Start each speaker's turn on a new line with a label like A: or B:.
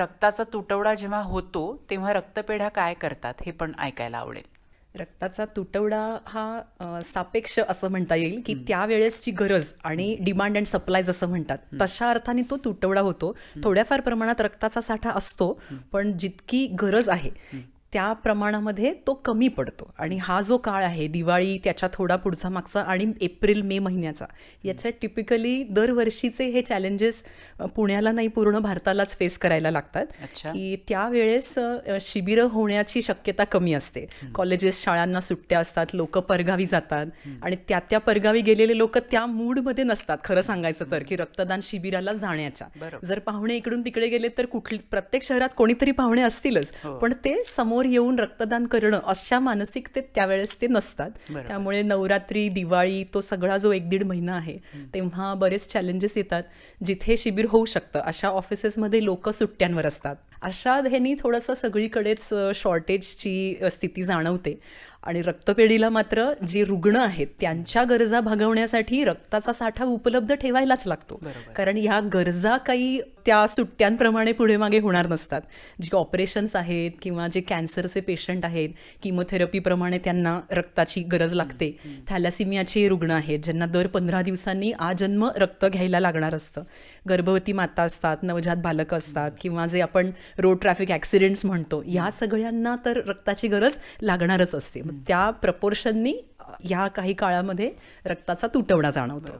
A: रक्ताचा तुटवडा जेव्हा होतो तेव्हा रक्तपेढ्या काय करतात हे पण ऐकायला आवडेल.
B: रक्ताचा तुटवडा हा सापेक्ष असं म्हणता येईल की त्यावेळेसची गरज आणि डिमांड अँड सप्लाय जसं म्हणतात. तशा अर्थाने तो तुटवडा होतो. थोड्याफार प्रमाणात रक्ताचा साठा असतो पण जितकी गरज आहे त्या प्रमाणामध्ये तो कमी पडतो. आणि हा जो काळ आहे दिवाळी त्याच्या थोडा पुढचा मागचा आणि एप्रिल मे महिन्याचा याच्यात टिपिकली दरवर्षीचे हे चॅलेंजेस पुण्याला नाही पूर्ण भारतालाच फेस करायला लागतात. की त्यावेळेस शिबिरं होण्याची शक्यता कमी असते. कॉलेजेस शाळांना सुट्ट्या असतात लोक परगावी जातात आणि त्या त्या परगावी गेलेले लोक त्या मूडमध्ये नसतात खरं सांगायचं तर की रक्तदान शिबिराला जाण्याच्या. जर पाहुणे इकडून तिकडे गेले तर कुठली प्रत्येक शहरात कोणीतरी पाहुणे असतीलच. पण ते समोर येऊन रक्तदान करणं अशा मानसिकतेत त्यावेळेस ते नसतात. त्यामुळे नवरात्री दिवाळी तो सगळा जो एक दीड महिना आहे तेव्हा बरेच चॅलेंजेस येतात जिथे शिबिर होऊ शकतं. अशा ऑफिसेसमध्ये लोक सुट्ट्यांवर असतात. अशा ह्यानी थोडंसं सगळीकडेच शॉर्टेजची स्थिती जाणवते. आणि रक्तपेढीला मात्र जे रुग्ण आहेत त्यांच्या गरजा भागवण्यासाठी रक्ताचा साठा उपलब्ध ठेवायलाच लागतो. कारण ह्या गरजा काही त्या सुट्ट्यांप्रमाणे पुढे मागे होणार नसतात. जी ऑपरेशन्स आहेत किंवा जे कॅन्सरचे पेशंट आहेत किमोथेरपीप्रमाणे त्यांना रक्ताची गरज लागते. थॅलॅसिमियाचे रुग्ण आहेत ज्यांना दर पंधरा दिवसांनी आजन्म रक्त घ्यायला लागणार असतं. गर्भवती माता असतात नवजात बालकं असतात किंवा जे आपण रोड ट्रॅफिक ॲक्सिडेंट्स म्हणतो या सगळ्यांना तर रक्ताची गरज लागणारच असते. त्या प्रपोर्शननी या काही काळामध्ये रक्ताचा तुटवडा जाणवतो.